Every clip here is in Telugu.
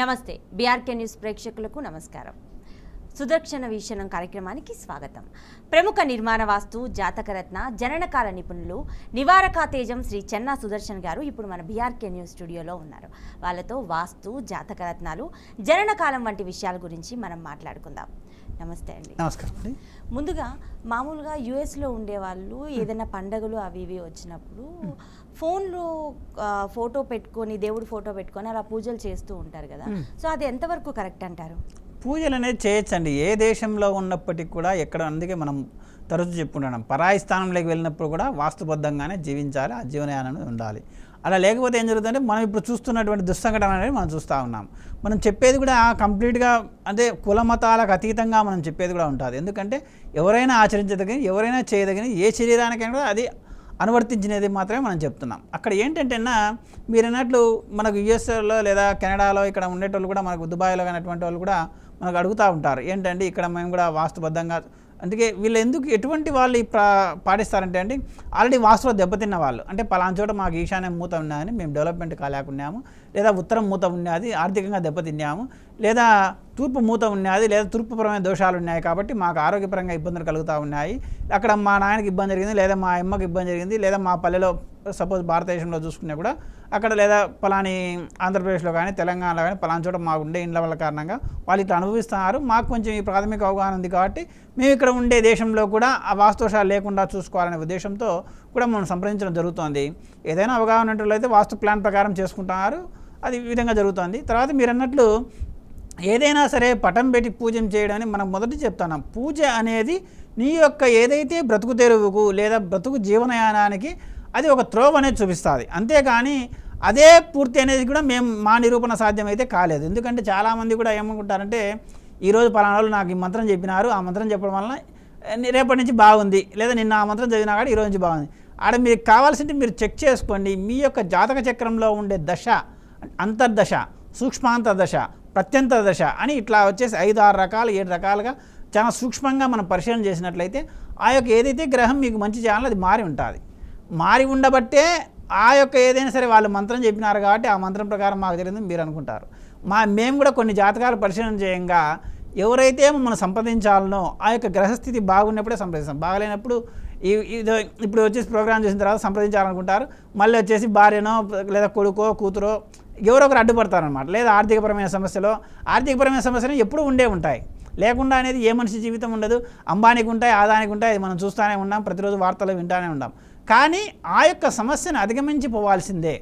నమస్తే బీఆర్కే న్యూస్ ప్రేక్షకులకు నమస్కారం. సుదర్శన వీక్షణం కార్యక్రమానికి స్వాగతం. ప్రముఖ నిర్మాణ వాస్తు జాతకరత్న జననకాల నిపుణులు నివారక తేజం శ్రీ చెన్నా సుదర్శన్ గారు ఇప్పుడు మన బీఆర్కే న్యూస్ స్టూడియోలో ఉన్నారు. వాళ్ళతో వాస్తు జాతకరత్నాలు జననకాలం వంటి విషయాల గురించి మనం మాట్లాడుకుందాం. నమస్తే అండి. నమస్కారం ముందుగా మామూలుగా యుఎస్లో ఉండేవాళ్ళు ఏదైనా పండగలు అవి ఇవి వచ్చినప్పుడు ఫోన్లో ఫోటో పెట్టుకొని దేవుడి ఫోటో పెట్టుకొని అలా పూజలు చేస్తూ ఉంటారు కదా. సో అది ఎంతవరకు కరెక్ట్ అంటారు? పూజలు అనేది చేయొచ్చండి. ఏ దేశంలో ఉన్నప్పటికీ కూడా ఎక్కడ అందుకే మనం తరచు చెప్పుకుంటున్నాం. పరాయి స్థానంలోకి వెళ్ళినప్పుడు కూడా వాస్తుబద్ధంగానే జీవించాలి ఆ జీవనయానం ఉండాలి. అలా లేకపోతే ఏం జరుగుతుందంటే మనం ఇప్పుడు చూస్తున్నటువంటి దుస్సంఘటన అనేది మనం చూస్తూ ఉన్నాం. మనం చెప్పేది కూడా కంప్లీట్గా అంటే కుల మతాలకు అతీతంగా మనం చెప్పేది కూడా ఉంటుంది. ఎందుకంటే ఎవరైనా ఆచరించదగిన ఎవరైనా చేయదగిన ఏ శరీరానికైనా కూడా అది అనువర్తించినది మాత్రమే మనం చెప్తున్నాం. అక్కడ ఏంటంటేనా మీరు అన్నట్లు మనకు యుఎస్ఏలో లేదా కెనడాలో ఇక్కడ ఉండేటోళ్ళు కూడా మనకు దుబాయ్లో కానటువంటి వాళ్ళు కూడా మనకు అడుగుతూ ఉంటారు. ఏంటంటే ఇక్కడ మేము కూడా వాస్తుబద్ధంగా అందుకే వీళ్ళు ఎందుకు ఎటువంటి వాళ్ళు ప్రా పాటిస్తారంటే అండి ఆల్రెడీ వాసులో దెబ్బతిన్న వాళ్ళు. అంటే పలానా చోట మాకు ఈశాన్యం మూత ఉన్నదని మేము డెవలప్మెంట్ కాలేకున్నాము లేదా ఉత్తరం మూత ఉన్నది ఆర్థికంగా దెబ్బతిన్నాము లేదా తూర్పు మూత ఉన్నది లేదా తూర్పుపరమైన దోషాలు ఉన్నాయి కాబట్టి మాకు ఆరోగ్యపరంగా ఇబ్బందులు కలుగుతూ ఉన్నాయి. అక్కడ మా నాయనకి ఇబ్బంది జరిగింది లేదా మా అమ్మకి ఇబ్బంది జరిగింది లేదా మా పల్లెలో సపోజ్ భారతదేశంలో చూసుకున్నా కూడా అక్కడ లేదా పలాని ఆంధ్రప్రదేశ్లో కానీ తెలంగాణలో కానీ పలానా చోట మాకు ఉండే ఇండ్ల వల్ల కారణంగా వాళ్ళు ఇట్లా అనుభవిస్తున్నారు. మాకు కొంచెం ఈ ప్రాథమిక అవగాహన ఉంది కాబట్టి మేము ఇక్కడ ఉండే దేశంలో కూడా ఆ వాస్తుదోషాలు లేకుండా చూసుకోవాలనే ఉద్దేశంతో కూడా మనం సంప్రదించడం జరుగుతోంది. ఏదైనా అవగాహన అయితే వాస్తు ప్లాన్ ప్రకారం చేసుకుంటున్నారు. అది ఈ విధంగా జరుగుతుంది. తర్వాత మీరు అన్నట్లు ఏదైనా సరే పటం పెట్టి పూజం చేయడం మనం మొదటి చెప్తున్నాం. పూజ అనేది నీ యొక్క ఏదైతే బ్రతుకు తెరువుకు లేదా బ్రతుకు జీవనయానానికి అది ఒక త్రోవ్ అనేది చూపిస్తుంది. అంతేకాని అదే పూర్తి అనేది కూడా మేము మా నిరూపణ సాధ్యమైతే కాలేదు. ఎందుకంటే చాలామంది కూడా ఏమనుకుంటారంటే ఈరోజు పలానా వాళ్ళు నాకు ఈ మంత్రం చెప్పినారు ఆ మంత్రం చెప్పడం వలన రేపటి నుంచి బాగుంది. లేదా నిన్న ఆ మంత్రం చదివినా కూడా ఈరోజు నుంచి బాగుంది. ఆడ మీకు కావాల్సింది మీరు చెక్ చేసుకోండి. మీ యొక్క జాతక చక్రంలో ఉండే దశ అంతర్దశ సూక్ష్మాంతర్దశ ప్రత్యంతర దశ అని ఇట్లా వచ్చేసి ఐదు ఆరు రకాలు ఏడు రకాలుగా చాలా సూక్ష్మంగా మనం పరిశీలన చేసినట్లయితే ఆ యొక్క ఏదైతే గ్రహం మీకు మంచి చేయాలో అది మారి ఉంటుంది. మారి ఉండబట్టే ఆ యొక్క ఏదైనా సరే వాళ్ళు మంత్రం చెప్పినారు కాబట్టి ఆ మంత్రం ప్రకారం మాకు జరిగింది మీరు అనుకుంటారు. మా మేము కూడా కొన్ని జాతకాలు పరిశీలన చేయంగా ఎవరైతే మనం సంప్రదించాలనో ఆ యొక్క గ్రహస్థితి బాగున్నప్పుడే సంప్రదిస్తాం. బాగలేనప్పుడు ఈ ఇదో ఇప్పుడు వచ్చేసి ప్రోగ్రామ్ చేసిన తర్వాత సంప్రదించాలనుకుంటారు. మళ్ళీ వచ్చేసి భార్యనో లేదా కొడుకో కూతురో ఎవరో ఒకరు అడ్డుపడతారనమాట లేదా ఆర్థికపరమైన సమస్యలో ఆర్థికపరమైన సమస్యలు ఎప్పుడూ ఉండే ఉంటాయి. లేకుండా అనేది ఏ మనిషి జీవితం ఉండదు. అంబానీకి ఉంటాయి ఆదానికి ఉంటాయి మనం చూస్తూనే ఉన్నాం ప్రతిరోజు వార్తలు వింటూనే ఉన్నాం. కానీ ఆ యొక్క సమస్యను అధిగమించిపోవాల్సిందే.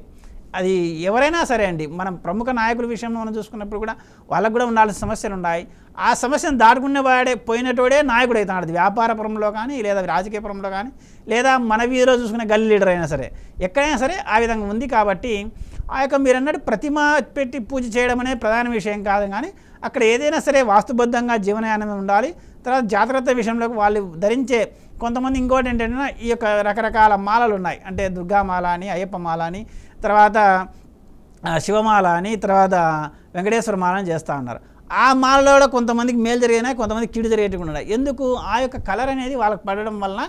అది ఎవరైనా సరే అండి మనం ప్రముఖ నాయకుల విషయంలో మనం చూసుకున్నప్పుడు కూడా వాళ్ళకు కూడా ఉండాల్సిన సమస్యలు ఉన్నాయి. ఆ సమస్యను దాటుకునే వాడే పోయినటోడే నాయకుడు అవుతాడు అది వ్యాపార పరంలో కానీ లేదా రాజకీయ పరంలో కానీ లేదా మన వీధిలో చూసుకునే గల్లీ లీడర్ అయినా సరే. ఎక్కడైనా సరే ఆ విధంగా ఉంది కాబట్టి ఆ యొక్క మీరు అన్నట్టు ప్రతిమ పెట్టి పూజ చేయడం అనేది ప్రధాన విషయం కాదు కానీ అక్కడ ఏదైనా సరే వాస్తుబద్ధంగా జీవనయానం ఉండాలి. తర్వాత జాగ్రత్త విషయంలోకి వాళ్ళు ధరించే కొంతమంది ఇంకోటి ఏంటంటే ఈ యొక్క రకరకాల మాలలు ఉన్నాయి. అంటే దుర్గామాల అని అయ్యప్ప మాల అని తర్వాత శివమాల అని తర్వాత వెంకటేశ్వర మాల అని చేస్తూ ఉన్నారు. ఆ మాలలో కూడా కొంతమందికి మేలు జరిగినాయి కొంతమందికి కీడు జరిగేటివి ఉన్నాయి. ఎందుకు? ఆ యొక్క కలర్ అనేది వాళ్ళకి పడడం వలన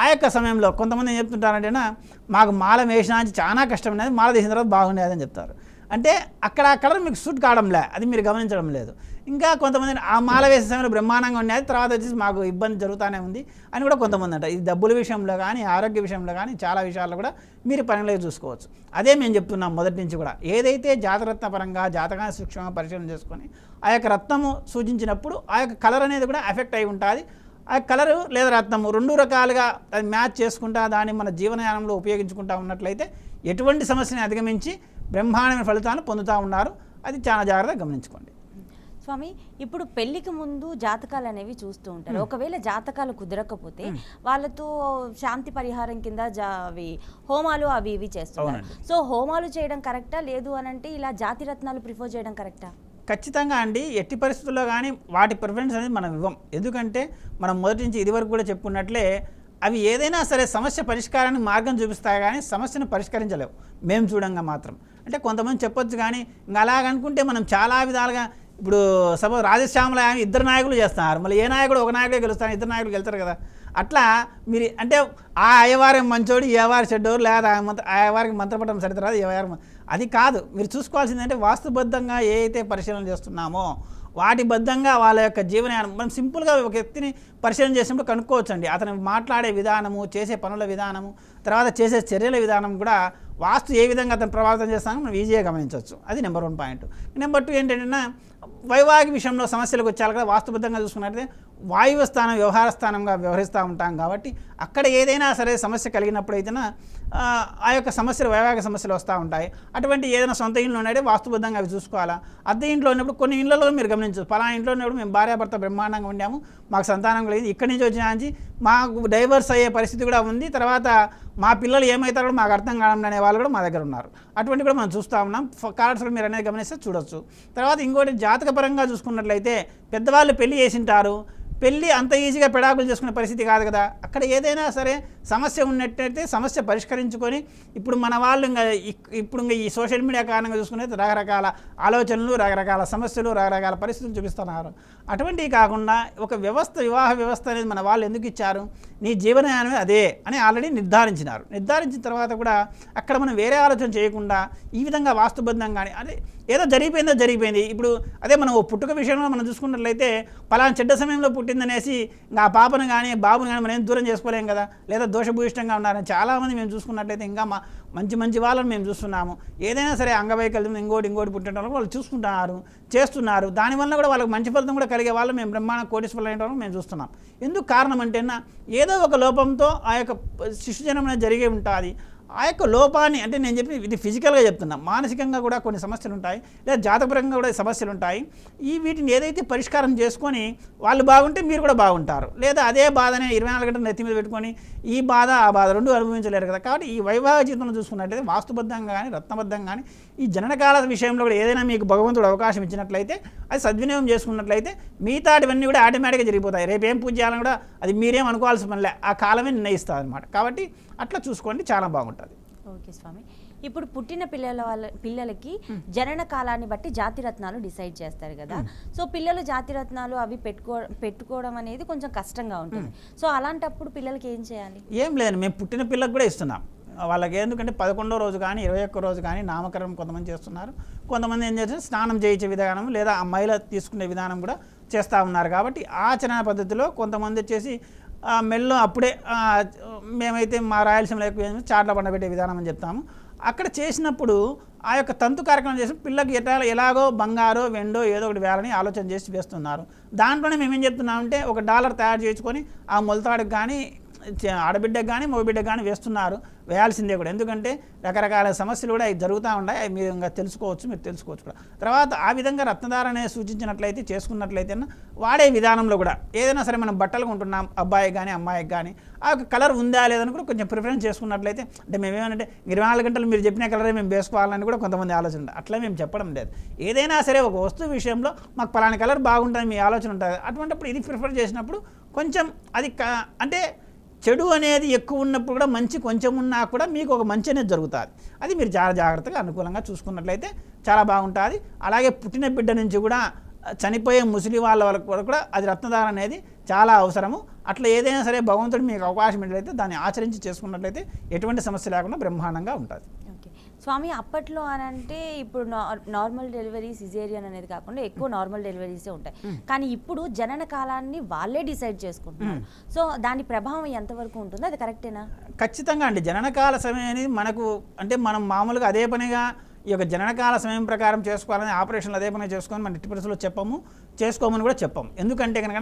ఆ యొక్క సమయంలో కొంతమంది ఏం చెప్తుంటారంటేనా మాకు మాల వేసినా చాలా కష్టం అనేది మాల తీసిన తర్వాత బాగుండేదని చెప్తారు. అంటే అక్కడ ఆ కలర్ మీకు సూట్ కావడంలే. అది మీరు గమనించడం లేదు. ఇంకా కొంతమంది ఆ మాల వేసే సమయంలో బ్రహ్మాండంగా ఉండేది తర్వాత వచ్చేసి మాకు ఇబ్బంది జరుగుతూనే ఉంది అని కూడా కొంతమంది అంటారు. ఇది డబ్బుల విషయంలో కానీ ఆరోగ్య విషయంలో కానీ చాలా విషయాల్లో కూడా మీరు పనిలో చూసుకోవచ్చు. అదే మేము చెప్తున్నాం మొదటి నుంచి కూడా. ఏదైతే జాతరత్న పరంగా జాతకాన్ని సూక్ష్మంగా పరిశీలన చేసుకొని ఆ యొక్క రత్నము సూచించినప్పుడు ఆ యొక్క కలర్ అనేది కూడా ఎఫెక్ట్ అయి ఉంటుంది. ఆ కలరు లేదా రత్నము రెండు రకాలుగా అది మ్యాచ్ చేసుకుంటా దాన్ని మన జీవనయానంలో ఉపయోగించుకుంటా ఉన్నట్లయితే ఎటువంటి సమస్యని అధిగమించి బ్రహ్మాండమైన ఫలితాలను పొందుతూ ఉన్నారు. అది చాలా జాగ్రత్తగా గమనించుకోండి. స్వామి ఇప్పుడు పెళ్ళికి ముందు జాతకాలు అనేవి చూస్తూ ఉంటారు. ఒకవేళ జాతకాలు కుదరకపోతే వాళ్ళతో శాంతి పరిహారం కింద జా- అవి హోమాలు అవి ఇవి చేస్తున్నారు. సో హోమాలు చేయడం కరెక్టా? లేదు అని అంటే ఇలా జాతి రత్నాలు ప్రిఫర్ చేయడం కరెక్టా? ఖచ్చితంగా అండి. ఎట్టి పరిస్థితుల్లో కానీ వాటి ప్రిఫరెన్స్ అనేది మనం ఇవ్వం. ఎందుకంటే మనం మొదటి నుంచి ఇదివరకు కూడా చెప్పుకున్నట్లే అవి ఏదైనా సరే సమస్య పరిష్కారానికి మార్గం చూపిస్తాయి కానీ సమస్యను పరిష్కరించలేవు. మేము చూడంగా మాత్రం. అంటే కొంతమంది చెప్పొచ్చు కానీ ఇంకా అలాగనుకుంటే మనం చాలా విధాలుగా ఇప్పుడు సపోజ్ రాజశ్యామల ఆమె ఇద్దరు నాయకులు చేస్తున్నారు. మళ్ళీ ఏ నాయకుడు ఒక నాయకుడే గెలుస్తారు ఇద్దరు నాయకులు గెలుస్తారు కదా. అట్లా మీరు అంటే ఆ అయ్యవారం మంచోడు ఏవారి చెడ్డోరు లేదా మంత్ర అయ్యవారికి మంత్రపటం సరితరాదు ఈ అది కాదు. మీరు చూసుకోవాల్సింది అంటే వాస్తుబద్ధంగా ఏ అయితే పరిశీలన చేస్తున్నామో వాటి బద్ధంగా వాళ్ళ యొక్క జీవనయానం. మనం సింపుల్గా ఒక వ్యక్తిని పరిశీలన చేసినప్పుడు కనుక్కోవచ్చండి. అతను మాట్లాడే విధానము చేసే పనుల విధానము తర్వాత చేసే చర్యల విధానం కూడా వాస్తు ఏ విధంగా అతను ప్రభావితం చేస్తామో మనం ఈజీగా గమనించవచ్చు. అది number one point. Number two ఏంటంటే వైవాహిక విషయంలో సమస్యలకు వచ్చారు కదా వాస్తుబద్ధంగా చూసుకున్నట్లయితే వాయువ స్థానం వ్యవహార స్థానంగా వ్యవహరిస్తూ ఉంటాం కాబట్టి అక్కడ ఏదైనా సరే సమస్య కలిగినప్పుడు అయితేనా ఆ, యొక్క సమస్యలు వైవాహిక సమస్యలు వస్తూ ఉంటాయి. అటువంటి ఏదైనా సొంత ఇంట్లో ఉన్నాయో వాస్తుబద్ధంగా అవి చూసుకోవాలా? అద్దె ఇంట్లో ఉన్నప్పుడు కొన్ని ఇళ్ళలో మీరు గమనించవచ్చు. పలానా ఇంట్లో ఉన్నప్పుడు మేము భార్యాభర్త బ్రహ్మాండంగా ఉండాము. మాకు సంతానం కలిగింది ఇక్కడి నుంచి వచ్చినాంచి మాకు డైవర్స్ అయ్యే పరిస్థితి కూడా ఉంది. తర్వాత మా పిల్లలు ఏమవుతారో మాకు అర్థం కావడం అనే వాళ్ళు కూడా మా దగ్గర ఉన్నారు. అటువంటి కూడా మనం చూస్తూ ఉన్నాం. కార్డ్స్ మీరు అనేది గమనిస్తే చూడొచ్చు. తర్వాత ఇంకోటి జాతకపరంగా చూసుకున్నట్లయితే పెద్దవాళ్ళు పెళ్ళి చేసింటారు పెళ్ళి అంత ఈజీగా పెడాకులు చేసుకునే పరిస్థితి కాదు కదా. అక్కడ ఏదైనా సరే సమస్య ఉన్నట్టయితే సమస్య పరిష్కరించుకొని ఇప్పుడు మన వాళ్ళు ఇంకా ఇప్పుడు ఇంకా ఈ సోషల్ మీడియా కారణంగా చూసుకునే రకరకాల ఆలోచనలు రకరకాల సమస్యలు రకరకాల పరిస్థితులు చూపిస్తున్నారు. అటువంటివి కాకుండా ఒక వ్యవస్థ వివాహ వ్యవస్థ అనేది మన వాళ్ళు ఎందుకు ఇచ్చారు? నీ జీవనయానమే అదే అని ఆల్రెడీ నిర్ధారించినారు. నిర్ధారించిన తర్వాత కూడా అక్కడ మనం వేరే ఆలోచన చేయకుండా ఈ విధంగా వాస్తుబద్ధంగానే అదే ఏదో జరిగిపోయిందో జరిగిపోయింది. ఇప్పుడు అదే మనం ఓ పుట్టుక విషయంలో మనం చూసుకున్నట్లయితే పలానా చెడ్డ సమయంలో పుట్టిందనేసి ఇంకా ఆ పాపను కానీ బాబుని కానీ మనం ఏం దూరం చేసుకోలేం కదా? లేదా దోషభూయిష్టంగా ఉన్నారని చాలామంది మేము చూసుకున్నట్లయితే ఇంకా మా మంచి మంచి వాళ్ళని మేము చూస్తున్నాము. ఏదైనా సరే అంగవైకల్యం ఇంకోటి ఇంకోటి పుట్టడం వాళ్ళు చూసుకుంటున్నారు చేస్తున్నారు. దానివల్ల కూడా వాళ్ళకి మంచి ఫలితం కూడా కలిగే వాళ్ళు మేము బ్రహ్మాండ కోటీశ్వరులు అయిన మేము చూస్తున్నాం. ఎందుకు కారణం అంటేనా ఏదో ఒక లోపంతో ఆ యొక్క శిశుజనం జరిగే ఉంటుంది. ఆ యొక్క లోపాన్ని అంటే నేను చెప్పి ఇది ఫిజికల్గా చెప్తున్నా. మానసికంగా కూడా కొన్ని సమస్యలు ఉంటాయి. లేదా జాతపరంగా కూడా సమస్యలు ఉంటాయి. ఈ వీటిని ఏదైతే పరిష్కారం చేసుకొని వాళ్ళు బాగుంటే మీరు కూడా బాగుంటారు. లేదా అదే బాధనే ఇరవై నాలుగు గంటలు నెత్తి మీద పెట్టుకొని ఈ బాధ ఆ బాధ రెండు అనుభవించలేరు కదా. కాబట్టి ఈ వైవాహిక జీవితంలో చూసుకున్నట్లయితే వాస్తుబద్ధంగా కానీ రత్నబద్ధంగా కానీ ఈ జననకాల విషయంలో కూడా ఏదైనా మీకు భగవంతుడు అవకాశం ఇచ్చినట్లయితే అది సద్వినియోగం చేసుకున్నట్లయితే మిగతాటివన్నీ కూడా ఆటోమేటిక్గా జరిగిపోతాయి. రేపు ఏం పూజ చేయాలని కూడా అది మీరేం అనుకోవాల్సిన పనిలే ఆ కాలమే నిర్ణయిస్తుంది అనమాట కాబట్టి అట్లా చూసుకోండి చాలా బాగుంటుంది. ఓకే స్వామి. ఇప్పుడు పుట్టిన పిల్లల వాళ్ళ పిల్లలకి జనన కాలాన్ని బట్టి జాతి రత్నాలు డిసైడ్ చేస్తారు కదా. సో పిల్లలు జాతి రత్నాలు అవి పెట్టుకో పెట్టుకోవడం అనేది కొంచెం కష్టంగా ఉంటుంది. సో అలాంటప్పుడు పిల్లలకి ఏం చేయాలి? ఏం లేదు మేము పుట్టిన పిల్లలకు కూడా ఇస్తున్నాం. వాళ్ళకి ఎందుకంటే పదకొండో రోజు కానీ ఇరవై ఒక్క రోజు కానీ నామకరణం కొంతమంది చేస్తున్నారు. కొంతమంది ఏం చేస్తారు స్నానం చేయించే విధానం లేదా అమ్మాయిల తీసుకునే విధానం కూడా చేస్తూ ఉన్నారు. కాబట్టి ఆచరణ పద్ధతిలో కొంతమంది వచ్చేసి మెల్లో అప్పుడే మేమైతే మా రాయలసీమలో ఎక్కువ చాట్ల పండబెట్టే విధానం అని చెప్తాము. అక్కడ చేసినప్పుడు ఆ యొక్క తంతు కార్యక్రమం చేసి పిల్లకి ఎట్లా ఎలాగో బంగారో వెండో ఏదో ఒకటి వేయాలని ఆలోచన చేసి వేస్తున్నారు. దాంట్లోనే మేము ఏం చెప్తున్నామంటే ఒక డాలర్ తయారు చేసుకొని ఆ మొలతాడికి కానీ ఆడబిడ్డకు కానీ మగబిడ్డకు కానీ వేస్తున్నారు. వేయాల్సిందే కూడా. ఎందుకంటే రకరకాల సమస్యలు కూడా అవి జరుగుతూ ఉన్నాయి అవి మీరు ఇంకా తెలుసుకోవచ్చు మీరు తెలుసుకోవచ్చు కూడా. తర్వాత ఆ విధంగా రత్నధారణ సూచించినట్లయితే చేసుకున్నట్లయితే వాడే విధానంలో కూడా ఏదైనా సరే మనం బట్టలు కొంటున్నాం అబ్బాయికి కానీ అమ్మాయికి కానీ ఆ యొక్క కలర్ ఉందా లేదని కూడా కొంచెం ప్రిఫరెన్స్ చేసుకున్నట్లయితే అంటే మేమేమంటే ఇరవై నాలుగు గంటలు మీరు చెప్పిన కలరే మేము వేసుకోవాలని కూడా కొంతమంది ఆలోచన అట్లా మేము చెప్పడం లేదు. ఏదైనా సరే ఒక వస్తువు విషయంలో మాకు పలానా కలర్ బాగుంటుంది మీ ఆలోచన ఉంటుంది. అటువంటిప్పుడు ఇది ప్రిఫర్ చేసినప్పుడు కొంచెం అది క- అంటే చెడు అనేది ఎక్కువ ఉన్నప్పుడు కూడా మంచి కొంచెం ఉన్నా కూడా మీకు ఒక మంచి అనేది జరుగుతుంది. అది మీరు చాలా జాగ్రత్తగా అనుకూలంగా చూసుకున్నట్లయితే చాలా బాగుంటుంది. అలాగే పుట్టిన బిడ్డ నుంచి కూడా చనిపోయే ముసలి వాళ్ళ వరకు కూడా అది రత్నదానం అనేది చాలా అవసరము. అట్లా ఏదైనా సరే భగవంతుడు మీకు అవకాశం ఏంటైతే దాన్ని ఆచరించి చేసుకున్నట్లయితే ఎటువంటి సమస్య లేకుండా బ్రహ్మాండంగా ఉంటుంది. స్వామి అప్పట్లో అని అంటే ఇప్పుడు నార్మల్ డెలివరీ సిజేరియన్ అనేది కాకుండా ఎక్కువ నార్మల్ డెలివరీసే ఉంటాయి. కానీ ఇప్పుడు జనన కాలాన్ని వాళ్ళే డిసైడ్ చేసుకుంటున్నారు. సో దాని ప్రభావం ఎంతవరకు ఉంటుందో అది కరెక్టేనా ఖచ్చితంగా అండి. జననకాల సమయం అనేది మనకు అంటే మనం మామూలుగా అదే పనిగా ఈ యొక్క జననకాల సమయం ప్రకారం చేసుకోవాలని ఆపరేషన్లు అదే పనిగా చేసుకొని మన పరిస్థితుల్లో చెప్పము చేసుకోమని కూడా చెప్పము ఎందుకంటే కనుక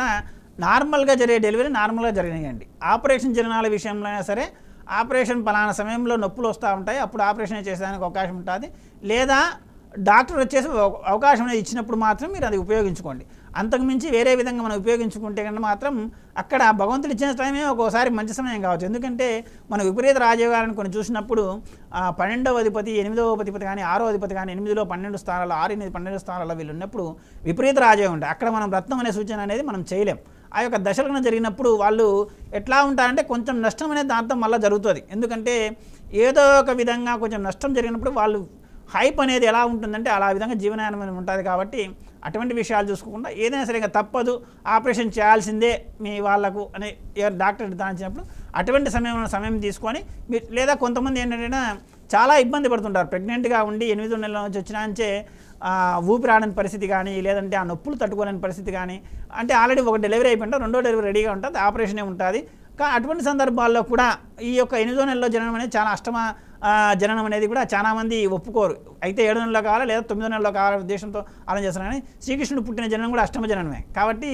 నార్మల్గా జరిగే డెలివరీ నార్మల్గా జరిగినాయండి. ఆపరేషన్ జననాల విషయంలో అయినా సరే ఆపరేషన్ పలానా సమయంలో నొప్పులు వస్తూ ఉంటాయి అప్పుడు ఆపరేషన్ చేసేదానికి అవకాశం ఉంటుంది. లేదా డాక్టర్ వచ్చేసి అవకాశం అనేది ఇచ్చినప్పుడు మాత్రం మీరు అది ఉపయోగించుకోండి. అంతకుమించి వేరే విధంగా మనం ఉపయోగించుకుంటే కనుక మాత్రం అక్కడ భగవంతుడు ఇచ్చిన టైమే ఒక్కోసారి మంచి సమయం కావచ్చు. ఎందుకంటే మన విపరీత రాజయోగాలను కొన్ని చూసినప్పుడు పన్నెండవ అధిపతి ఎనిమిదవ అధిపతి కానీ ఆరో అధిపతి కానీ ఎనిమిదిలో పన్నెండు స్థానాలు ఆరు ఎనిమిది పన్నెండు స్థానాల్లో వీళ్ళు ఉన్నప్పుడు విపరీత రాజయోగం ఉంటాయి అక్కడ మనం రత్నం అనే సూచన అనేది మనం చేయలేం. ఆ యొక్క దశలను జరిగినప్పుడు వాళ్ళు ఎట్లా ఉంటారంటే కొంచెం నష్టం అనేది దాంతో మళ్ళీ జరుగుతుంది. ఎందుకంటే ఏదో ఒక విధంగా కొంచెం నష్టం జరిగినప్పుడు వాళ్ళు హైప్ అనేది ఎలా ఉంటుందంటే అలా విధంగా జీవనాయనం ఉంటుంది కాబట్టి అటువంటి విషయాలు చూసుకోకుండా ఏదైనా సరే ఇంకా తప్పదు ఆపరేషన్ చేయాల్సిందే మీ వాళ్ళకు అని డాక్టర్ నిర్ధారించినప్పుడు అటువంటి సమయంలో సమయం తీసుకొని మీరు లేదా కొంతమంది ఏంటంటే చాలా ఇబ్బంది పడుతుంటారు. ప్రెగ్నెంట్గా ఉండి ఎనిమిది నెలల నుంచి వచ్చినాంచే ఊపిరాడని పరిస్థితి కానీ లేదంటే ఆ నొప్పులు తట్టుకోలేని పరిస్థితి కానీ అంటే ఆల్రెడీ ఒక డెలివరీ అయిపోయింటే రెండో డెలివరీ రెడీగా ఉంటుంది ఆపరేషనే ఉంటుంది. కానీ అటువంటి సందర్భాల్లో కూడా ఈ యొక్క ఎనిమిదో నెలలో జననం అనేది చాలా అష్టమ జననం అనేది కూడా చాలామంది ఒప్పుకోరు. అయితే ఏడు నెలలో కావాలా లేదా తొమ్మిదో నెలలో కావాలనే ఉద్దేశంతో ఆలోచన చేస్తారు కానీ శ్రీకృష్ణుడు పుట్టిన జననం కూడా అష్టమ జననమే. కాబట్టి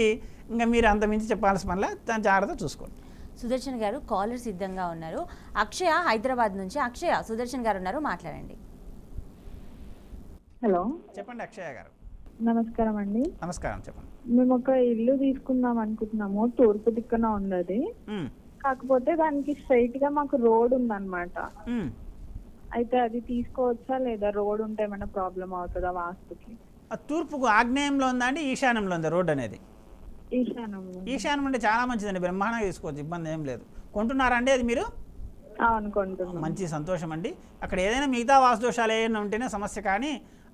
ఇంకా మీరు అంత మించి చెప్పాల్సిన పనిలే దాని జాగ్రత్త చూసుకోండి. సుదర్శన్ గారు కాలర్ సిద్ధంగా ఉన్నారు. అక్షయ హైదరాబాద్ నుంచి. అక్షయ సుదర్శన్ గారు ఉన్నారు మాట్లాడండి. హలో. చెప్పండి అక్షయ గారు. నమస్కారం అండి. నమస్కారం చెప్పండి. మేము ఒక ఇల్లు తీసుకుందాం అనుకుంటున్నాము తూర్పు దిక్కున ఉమ్, కాకపోతే దానికి స్ట్రైట్గా మాకు రోడ్ ఉందన్నమాట. అయితే అది తీసుకోవచ్చా లేదా? రోడ్ ఉంటే ఏమైనా ప్రాబ్లం అవుతుందా వాస్తుకి? తూర్పుకు ఆగ్నేయంలో ఉందా అండి ఈశాన్యంలో ఉందా రోడ్ అనేది? ఈశాన్యం ఈశాన్యం అంటే చాలా మంచిదండి బ్రహ్మాండంగా తీసుకోవచ్చు ఇబ్బంది ఏం లేదు. కొంటున్నారా అండి అది మీరు? అనుకుంటున్నాం మంచి సంతోషం అండి. అక్కడ ఏదైనా మిగతా వాస్తుదోషాలు ఏమైనా ఉంటేనే సమస్య కానీ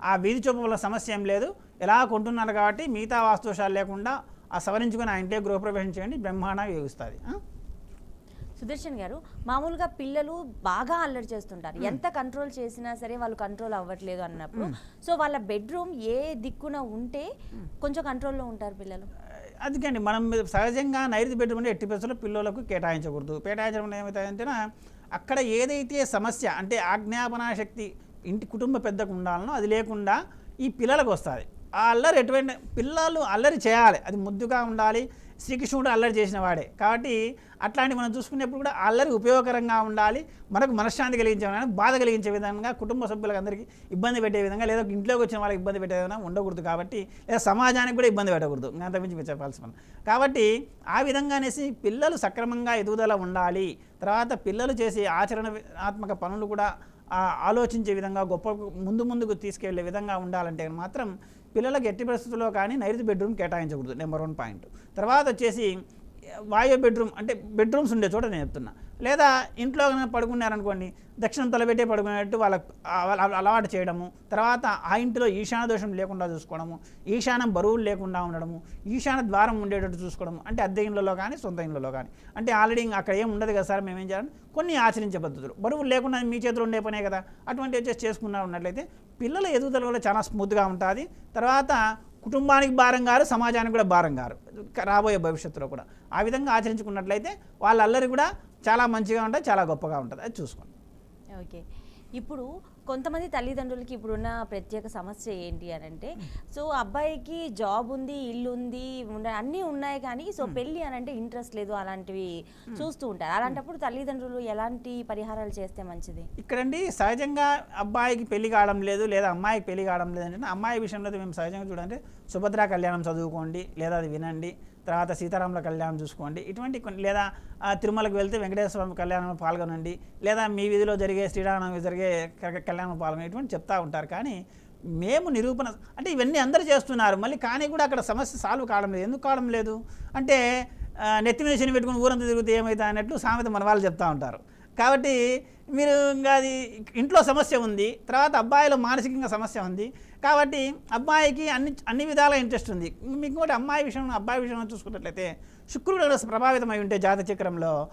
ఆ వీధి చూపు వల్ల సమస్య ఏం లేదు. ఎలా కొంటున్నారు కాబట్టి మిగతా వాస్తుదోషాలు లేకుండా ఆ సవరించుకొని ఆ ఇంటే గృహప్రవేశం చేయండి బ్రహ్మాండంగా యోగిస్తుంది. సుదర్శన్ గారు మామూలుగా పిల్లలు బాగా అల్లరి చేస్తుంటారు. ఎంత కంట్రోల్ చేసినా సరే వాళ్ళు కంట్రోల్ అవ్వట్లేదు అన్నప్పుడు. సో వాళ్ళ బెడ్రూమ్ ఏ దిక్కున ఉంటే కొంచెం కంట్రోల్లో ఉంటారు పిల్లలు. అందుకండి మనం సహజంగా నైరుతి బెడ్రూమ్ అంటే ఎట్టి పరిస్థితుల్లో పిల్లలకు కేటాయించకూడదు. కేటాయించడం వల్ల ఏమవుతాయంటే అక్కడ ఏదైతే సమస్య అంటే ఆజ్ఞాపన శక్తి ఇంటి కుటుంబ పెద్దకు ఉండాలనో అది లేకుండా ఈ పిల్లలకు వస్తుంది. ఆ అల్లరి ఎటువంటి పిల్లలు అల్లరి చేయాలి. అది ముద్దుగా ఉండాలి. శ్రీకృష్ణుడు అల్లరి చేసిన వాడే. కాబట్టి అట్లాంటి మనం చూసుకునేప్పుడు కూడా అల్లరి ఉపయోగకరంగా ఉండాలి. మనకు మనశ్శాంతి కలిగించే విధంగా బాధ కలిగించే విధంగా కుటుంబ సభ్యులకు అందరికీ ఇబ్బంది పెట్టే విధంగా లేదా ఇంట్లోకి వచ్చిన వాళ్ళకి ఇబ్బంది పెట్టే విధంగా ఉండకూడదు కాబట్టి లేదా సమాజానికి కూడా ఇబ్బంది పెట్టకూడదు. ఇంకా అంతకుమించి మీరు చెప్పాల్సిన కాబట్టి ఆ విధంగా అనేసి పిల్లలు సక్రమంగా ఎదుగుదల ఉండాలి. తర్వాత పిల్లలు చేసే ఆచరణాత్మక పనులు కూడా ఆలోచించే విధంగా గొప్ప ముందు ముందుకు తీసుకెళ్ళే విధంగా ఉండాలంటే మాత్రం పిల్లలకు ఎట్టి పరిస్థితుల్లో కానీ నైరుతి బెడ్రూమ్ కేటాయించకూడదు నెంబర్ వన్ పాయింట్. తర్వాత వచ్చేసి వాయు బెడ్రూమ్ అంటే బెడ్రూమ్స్ ఉండే చోట నేను చెప్తున్నా. లేదా ఇంట్లో పడుకున్నారనుకోండి దక్షిణం తలబెట్టే పడుకునేటట్టు వాళ్ళకి అలవాటు చేయడము తర్వాత ఆ ఇంటిలో ఈశాన దోషం లేకుండా చూసుకోవడము ఈశానం బరువులు లేకుండా ఉండడము ఈశాన ద్వారం ఉండేటట్టు చూసుకోవడము అంటే అద్దె ఇళ్ళలో కానీ సొంత ఇళ్ళలో కానీ. అంటే ఆల్రెడీ అక్కడ ఏం ఉండదు కదా సార్ మేము ఏం చేయాలి? కొన్ని ఆచరించే పద్ధతులు. బరువులు లేకుండా మీ చేతిలో ఉండే పనే కదా అటువంటి వచ్చేసి చేసుకున్నా ఉన్నట్లయితే పిల్లల ఎదుగుదల కూడా చాలా స్మూత్గా ఉంటుంది. తర్వాత కుటుంబానికి భారం గారు సమాజానికి కూడా భారం గారు. రాబోయే భవిష్యత్తులో కూడా. ఆ విధంగా ఆచరించుకున్నట్లయితే వాళ్ళ కూడా చాలా మంచిగా ఉంటుంది చాలా గొప్పగా ఉంటుంది. అది చూసుకోండి. ఓకే. ఇప్పుడు కొంతమంది తల్లిదండ్రులకి ఇప్పుడున్న ప్రత్యేక సమస్య ఏంటి అని అంటే సో అబ్బాయికి జాబ్ ఉంది ఇల్లు ఉంది అన్నీ ఉన్నాయి కానీ సో పెళ్ళి అని అంటే ఇంట్రెస్ట్ లేదు అలాంటివి చూస్తూ ఉంటారు. అలాంటప్పుడు తల్లిదండ్రులు ఎలాంటి పరిహారాలు చేస్తే మంచిది? ఇక్కడండి సహజంగా అబ్బాయికి పెళ్ళి కావడం లేదు లేదా అమ్మాయికి పెళ్ళి కావడం లేదంటే అమ్మాయి విషయంలో మేము సహజంగా చూడండి సుభద్ర కళ్యాణం చదువుకోండి లేదా అది వినండి. తర్వాత సీతారాముల కళ్యాణం చూసుకోండి. ఇటువంటి కొన్ని లేదా తిరుమలకు వెళ్తే వెంకటేశ్వర స్వామి కళ్యాణంలో పాల్గొనండి. లేదా మీ వీధిలో జరిగే శ్రీరామనవమి జరిగే క- పాల్గొని ఇటువంటి చెప్తా ఉంటారు. కానీ మేము నిరూపణ అంటే ఇవన్నీ అందరూ చేస్తున్నారు. మళ్ళీ కానీ కూడా అక్కడ సమస్య సాల్వ్ కావడం లేదు. ఎందుకు కావడం లేదు? అంటే నెత్తి మీద శని పెట్టుకుని ఊరంతా తిరిగితే ఏమవుతా అన్నట్లు సామెత మన వాళ్ళు చెప్తూ ఉంటారు. కాబట్టి మీరు ఇంకా అది ఇంట్లో సమస్య ఉంది తర్వాత అబ్బాయిలో మానసికంగా సమస్య ఉంది. కాబట్టి అబ్బాయికి అన్ని అన్ని విధాల ఇంట్రెస్ట్ ఉంది. మీకు కూడా అమ్మాయి విషయంలో అబ్బాయి విషయంలో చూసుకున్నట్లయితే శుక్రుడు కూడా ప్రభావితమై ఉంటే జాత చక్రంలో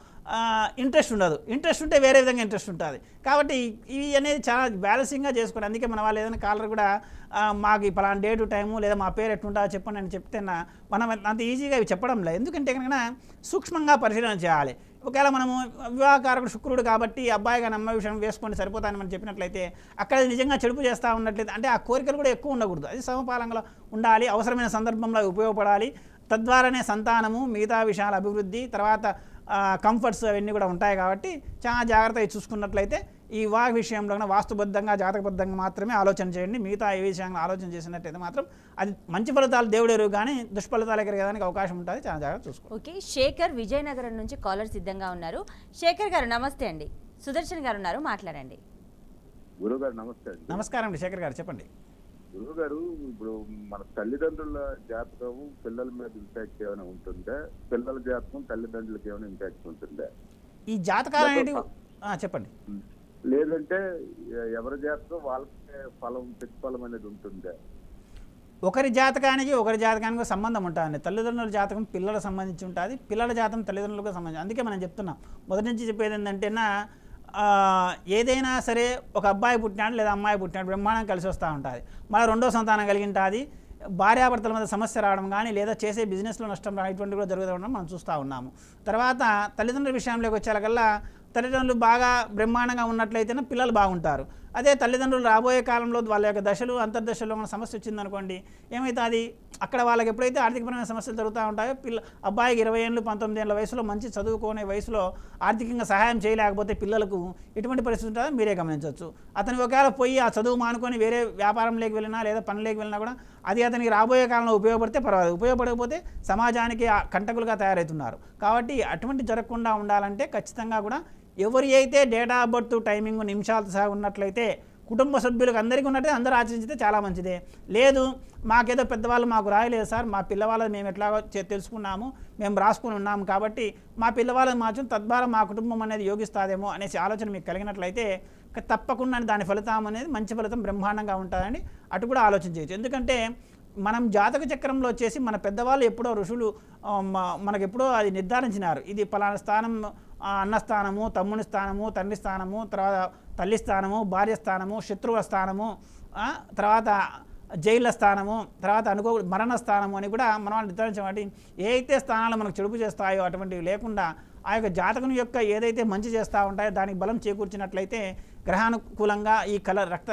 ఇంట్రెస్ట్ ఉండదు. ఇంట్రెస్ట్ ఉంటే వేరే విధంగా ఇంట్రెస్ట్ ఉంటుంది. కాబట్టి ఇవి అనేది చాలా బ్యాలెన్సింగ్గా చేసుకోండి అందుకే మన వాళ్ళు ఏదైనా కాలర్ కూడా మాకు ఈ పలానా డేటు టైము లేదా మా పేరు ఎట్లుంటుందో చెప్పండి అని చెప్తే నా- మనం అంత ఈజీగా ఇవి చెప్పడం లేదు. ఎందుకంటే కనుక సూక్ష్మంగా పరిశీలన చేయాలి. ఒకవేళ మనము వివాహకారకుడు శుక్రుడు కాబట్టి అబ్బాయిగా నమ్మ విషయం వేసుకొని సరిపోతానని మనం చెప్పినట్లయితే అక్కడ నిజంగా చెడుపు చేస్తూ ఉన్నట్లయితే అంటే ఆ కోరికలు కూడా ఎక్కువ ఉండకూడదు. అది సమపాలంలో ఉండాలి అవసరమైన సందర్భంలో ఉపయోగపడాలి. తద్వారానే సంతానము మిగతా విషయాల అభివృద్ధి తర్వాత కంఫర్ట్స్ అవన్నీ కూడా ఉంటాయి కాబట్టి చాలా జాగ్రత్తగా చూసుకున్నట్లయితే ఈ వాక్ విషయంలో వాస్తుబద్ధంగా జాతకబద్ధంగా మాత్రమే ఆలోచన చేయండి. మిగతా ఏ విషయంగా ఆలోచన చేసినట్టయితే మాత్రం అది మంచి ఫలితాలు దేవుడెరు కానీ దుష్ఫలితాలు ఎగరగడానికి అవకాశం ఉంటుంది. చాలా జాగ్రత్త చూసుకోండి. ఓకే. శేఖర్ విజయనగరం నుంచి కాలర్ సిద్ధంగా ఉన్నారు. శేఖర్ గారు నమస్తే అండి. సుదర్శన్ గారు ఉన్నారు. మాట్లాడండి. గురుగారు నమస్తే అండి. నమస్కారం అండి. శేఖర్ గారు చెప్పండి. గురుగారు ఇప్పుడు మన తల్లిదండ్రుల జాతకం పిల్లల మీద ఇంపాక్ట్ ఏమైనా ఉంటుందా? పిల్లల జాతకం తల్లిదండ్రులకి ఏమైనా ఇంపాక్ట్ ఉంటుందా? ఈ జాతకాలు అనేటివి చెప్పండి. లేదంటే ఎవరి జాతకం వాళ్ళకే ఫలం ప్రతిఫలం అనేది ఉంటుందా? ఒకరి జాతకానికి ఒకరి జాతకానికి సంబంధం ఉంటుంది తల్లిదండ్రుల జాతకం పిల్లలకు సంబంధించి ఉంటుంది పిల్లల జాతకం తల్లిదండ్రులకు సంబంధించి. అందుకే మనం చెప్తున్నాం. మొదటి నుంచి చెప్పేది ఏంటంటే నా ఆ, ఏదైనా సరే ఒక అబ్బాయి పుట్టినాడు లేదా అమ్మాయి పుట్టినాడు బ్రహ్మాండం కలిసి వస్తూ ఉంటుంది. మళ్ళీ రెండో సంతానం కలిగి ఉంటుంది భార్యాభర్తల మధ్య సమస్య రావడం కానీ లేదా చేసే బిజినెస్లో నష్టం రావడం ఇటువంటి కూడా జరుగుతూ ఉండడం మనం చూస్తూ ఉన్నాము. తర్వాత తల్లిదండ్రుల విషయంలోకి వచ్చేలకల్లా తల్లిదండ్రులు బాగా బ్రహ్మాండంగా ఉన్నట్లయితేనే పిల్లలు బాగుంటారు. అదే తల్లిదండ్రులు రాబోయే కాలంలో వాళ్ళ యొక్క దశలు అంతర్దశలో ఉన్న సమస్య వచ్చిందనుకోండి ఏమైతే అది అక్కడ వాళ్ళకి ఎప్పుడైతే ఆర్థికపరమైన సమస్యలు జరుగుతూ ఉంటాయో పిల్ల అబ్బాయికి ఇరవై ఏళ్ళు పంతొమ్మిది ఏళ్ళ వయసులో మంచి చదువుకునే వయసులో ఆర్థికంగా సహాయం చేయలేకపోతే పిల్లలకు ఎటువంటి పరిస్థితి ఉంటుందో? మీరే గమనించవచ్చు. అతను ఒకవేళ పోయి ఆ చదువు మానుకొని వేరే వ్యాపారంలోకి వెళ్ళినా లేదా పనులేకి వెళ్ళినా కూడా అది అతనికి రాబోయే కాలంలో ఉపయోగపడితే పర్వాలేదు. ఉపయోగపడకపోతే సమాజానికి కంటకులుగా తయారవుతున్నారు కాబట్టి అటువంటి జరగకుండా ఉండాలంటే ఖచ్చితంగా కూడా ఎవరి అయితే డేట్ ఆఫ్ బర్త్ టైమింగ్ నిమిషాలతో సహా ఉన్నట్లయితే కుటుంబ సభ్యులకు అందరికీ ఉన్నట్టే అందరూ ఆచరించితే చాలా మంచిదే. లేదు మాకేదో పెద్దవాళ్ళు మాకు రాయలేదు సార్ మా పిల్లవాళ్ళని మేము ఎట్లాగో తెలుసుకున్నాము మేము రాసుకుని ఉన్నాము కాబట్టి మా పిల్లవాళ్ళని మార్చడం తద్వారా మా కుటుంబం అనేది యోగిస్తాదేమో అనేసి ఆలోచన మీకు కలిగినట్లయితే తప్పకుండా దాని ఫలితం అనేది మంచి ఫలితం బ్రహ్మాండంగా ఉంటుందని అటు కూడా ఆలోచన చేయొచ్చు. ఎందుకంటే మనం జాతక చక్రంలో వచ్చేసి మన పెద్దవాళ్ళు ఎప్పుడో ఋషులు మనకు ఎప్పుడో అది నిర్ధారించినారు. ఇది పలానా స్థానం అన్న స్థానము తమ్ముని స్థానము తండ్రి స్థానము తర్వాత తల్లి స్థానము భార్య స్థానము శత్రువుల స్థానము తర్వాత జైళ్ళ స్థానము తర్వాత అనుకో మరణ స్థానము అని కూడా మనం నిర్ధారించబట్టి ఏ అయితే స్థానాలు మనకు చెడుపు చేస్తాయో అటువంటివి లేకుండా ఆ యొక్క జాతకం యొక్క ఏదైతే మంచి చేస్తూ ఉంటాయో దానికి బలం చేకూర్చినట్లయితే గ్రహానుకూలంగా ఈ కల రక్త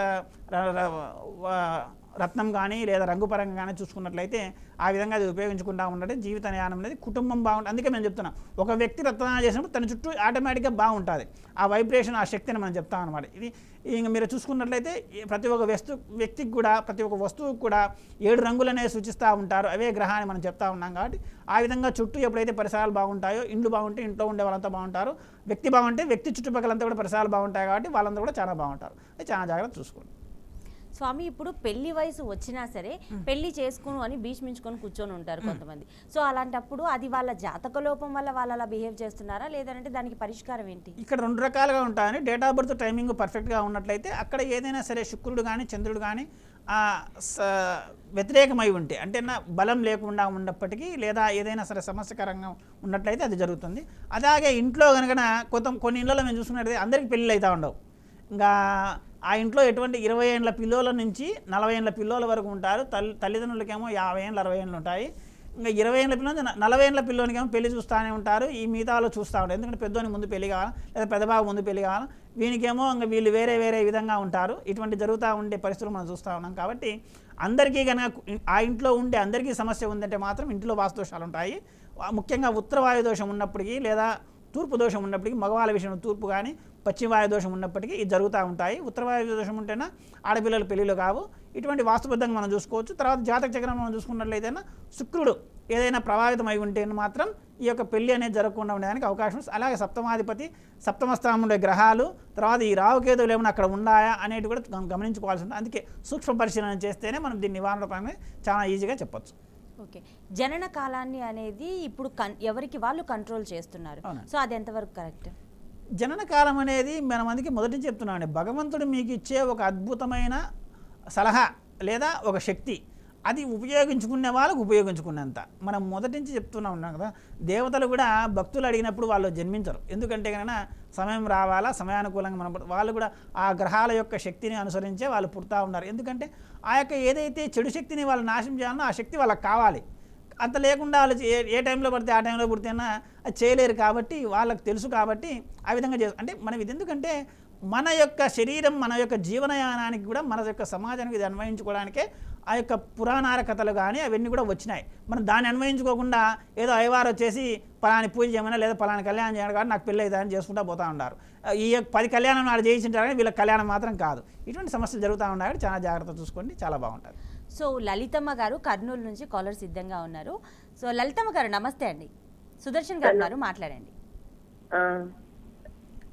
రత్నం కానీ లేదా రంగు పరంగా కానీ చూసుకున్నట్లయితే ఆ విధంగా అది ఉపయోగించుకుంటా ఉంటే జీవిత న్యాయం అనేది కుటుంబం బాగుంటుంది. అందుకే మేము చెప్తున్నాం. ఒక వ్యక్తి రత్నాలు చేసినప్పుడు తన చుట్టూ ఆటోమేటిక్గా బాగుంటుంది. ఆ వైబ్రేషన్ ఆ శక్తిని మనం చెప్తాం అనమాట ఇది ఇంక మీరు చూసుకున్నట్లయితే ప్రతి ఒక్క వస్తు వ్యక్తికి కూడా ప్రతి ఒక్క వస్తువుకి కూడా ఏడు రంగులు అనేవి సూచిస్తూ ఉంటారు. అవే గ్రహాన్ని మనం చెప్తా ఉన్నాం కాబట్టి ఆ విధంగా చుట్టూ ఎప్పుడైతే పరిసరాలు బాగుంటాయో ఇండ్లు బాగుంటే ఇంట్లో ఉండే వాళ్ళంతా బాగుంటారు. వ్యక్తి బాగుంటే వ్యక్తి చుట్టుపక్కలంతా కూడా పరిసరాలు బాగుంటాయి కాబట్టి వాళ్ళంతా కూడా చాలా బాగుంటారు. అది చాలా జాగ్రత్త చూసుకోండి. స్వామి ఇప్పుడు పెళ్ళి వయసు వచ్చినా సరే పెళ్ళి చేసుకును అని భీష్మించుకొని కూర్చొని ఉంటారు కొంతమంది. సో అలాంటప్పుడు అది వాళ్ళ జాతక లోపం వల్ల వాళ్ళు అలా బిహేవ్ చేస్తున్నారా? లేదంటే దానికి పరిష్కారం ఏంటి? ఇక్కడ రెండు రకాలుగా ఉంటాయని. డేట్ ఆఫ్ బర్త్ టైమింగ్ పర్ఫెక్ట్గా ఉన్నట్లయితే అక్కడ ఏదైనా సరే శుక్రుడు కానీ చంద్రుడు కానీ వ్యతిరేకమై ఉంటే అంటే నా బలం లేకుండా ఉన్నప్పటికీ లేదా ఏదైనా సరే సమస్యకరంగా ఉన్నట్లయితే అది జరుగుతుంది. అలాగే ఇంట్లో కనుక కొంత కొన్ని ఇళ్ళలో మేము చూసుకున్నట్లయితే అందరికీ పెళ్ళిళ్ళు అవుతూ ఉండవు. ఇంకా ఆ ఇంట్లో ఎటువంటి ఇరవై ఏళ్ళ పిల్లోల నుంచి నలభై ఏళ్ళ పిల్లోల వరకు ఉంటారు. తల్లి తల్లిదండ్రులకేమో యాభై ఏళ్ళు అరవై ఏళ్ళు ఉంటాయి. ఇంకా ఇరవై ఏళ్ళ పిల్లలు నుంచి నలభై ఏళ్ళ పిల్లోనికేమో పెళ్ళి చూస్తూనే ఉంటారు. ఈ మిగతాలో చూస్తూ ఉంటారు. ఎందుకంటే పెద్దోని ముందు పెళ్ళి కావాలి లేదా పెద్దబాబు ముందు పెళ్ళి కావాలి వీనికేమో ఇంకా వీళ్ళు వేరే వేరే విధంగా ఉంటారు. ఇటువంటి జరుగుతూ ఉండే పరిస్థితులు మనం చూస్తూ ఉన్నాం కాబట్టి అందరికీ కనుక ఆ ఇంట్లో ఉండే అందరికీ సమస్య ఉందంటే మాత్రం ఇంట్లో వాస్తుదోషాలు ఉంటాయి. ముఖ్యంగా ఉత్తర వాయు దోషం ఉన్నప్పటికీ లేదా తూర్పు దోషం ఉన్నప్పటికీ మగవాళ్ళ విషయంలో తూర్పు కానీ పశ్చిమ వాయు దోషం ఉన్నప్పటికీ ఇది జరుగుతూ ఉంటాయి. ఉత్తర వాయు దోషం ఉంటేనా ఆడపిల్లల పెళ్ళిళ్ళు కావు. ఇటువంటి వాస్తుబద్ధంగా మనం చూసుకోవచ్చు. తర్వాత జాతక చక్రం మనం చూసుకున్నట్లయితేనా శుక్రుడు ఏదైనా ప్రభావితం అయి ఉంటే మాత్రం ఈ యొక్క పెళ్ళి అనేది జరగకుండా ఉండడానికి అవకాశం. అలాగే సప్తమాధిపతి సప్తమ స్థానం ఉండే గ్రహాలు తర్వాత ఈ రావుకేతువులు ఏమైనా అక్కడ ఉన్నాయా అనేది కూడా గమ- గమనించుకోవాల్సి ఉంటుంది. అందుకే సూక్ష్మ పరిశీలన చేస్తేనే మనం దీన్ని నివారణ చాలా ఈజీగా చెప్పొచ్చు. ఓకే. జనన కాలాన్ని అనేది ఇప్పుడు కన్ ఎవరికి వాళ్ళు కంట్రోల్ చేస్తున్నారు. సో అది ఎంతవరకు కరెక్ట్? జనన కాలం అనేది మనమందికి మొదటి చెప్తున్నామండి భగవంతుడు మీకు ఇచ్చే ఒక అద్భుతమైన సలహా లేదా ఒక శక్తి అది ఉపయోగించుకునే వాళ్ళకు ఉపయోగించుకున్నంత. మనం మొదటి నుంచి చెప్తున్నా ఉన్నాం కదా దేవతలు కూడా భక్తులు అడిగినప్పుడు వాళ్ళు జన్మించరు. ఎందుకంటే కనుక సమయం రావాలా సమయానుకూలంగా మనం వాళ్ళు కూడా ఆ గ్రహాల యొక్క శక్తిని అనుసరించే వాళ్ళు పుడతా ఉన్నారు. ఎందుకంటే ఆ యొక్క ఏదైతే చెడు శక్తిని వాళ్ళు నాశనం చేయాలనో ఆ శక్తి వాళ్ళకి కావాలి. అంత లేకుండా వాళ్ళు ఏ ఏ టైంలో పడితే ఆ టైంలో పుడితేనా అది చేయలేరు కాబట్టి వాళ్ళకి తెలుసు కాబట్టి ఆ విధంగా చేస్తారు. అంటే మనం ఇది ఎందుకంటే మన యొక్క శరీరం మన యొక్క జీవనయానానికి కూడా మన యొక్క సమాజానికి ఇది అన్వయించుకోవడానికే ఆ యొక్క పురాణాల కథలు కానీ అవన్నీ కూడా వచ్చినాయి. మనం దాన్ని అన్వయించుకోకుండా ఏదో అయ్యవారు వచ్చేసి పలాని పూజ చేయమన్నా లేదా పలాని కళ్యాణం చేయడం కానీ నాకు పెళ్ళి అవుతుందని చేసుకుంటూ పోతూ ఉంటారు ఈ యొక్క పది కళ్యాణం వాళ్ళు చేయించుంటారు కానీ వీళ్ళ కళ్యాణం మాత్రం కాదు. ఇటువంటి సమస్యలు జరుగుతూ ఉన్నాయి చాలా జాగ్రత్త చూసుకోండి. చాలా బాగుంటుంది. సో లలితమ్మ గారు కర్నూలు నుంచి కాలర్ సిద్ధంగా ఉన్నారు. సో లలితమ్మ గారు నమస్తే అండి. సుదర్శన్ గారు ఉన్నారు మాట్లాడండి. ఆ,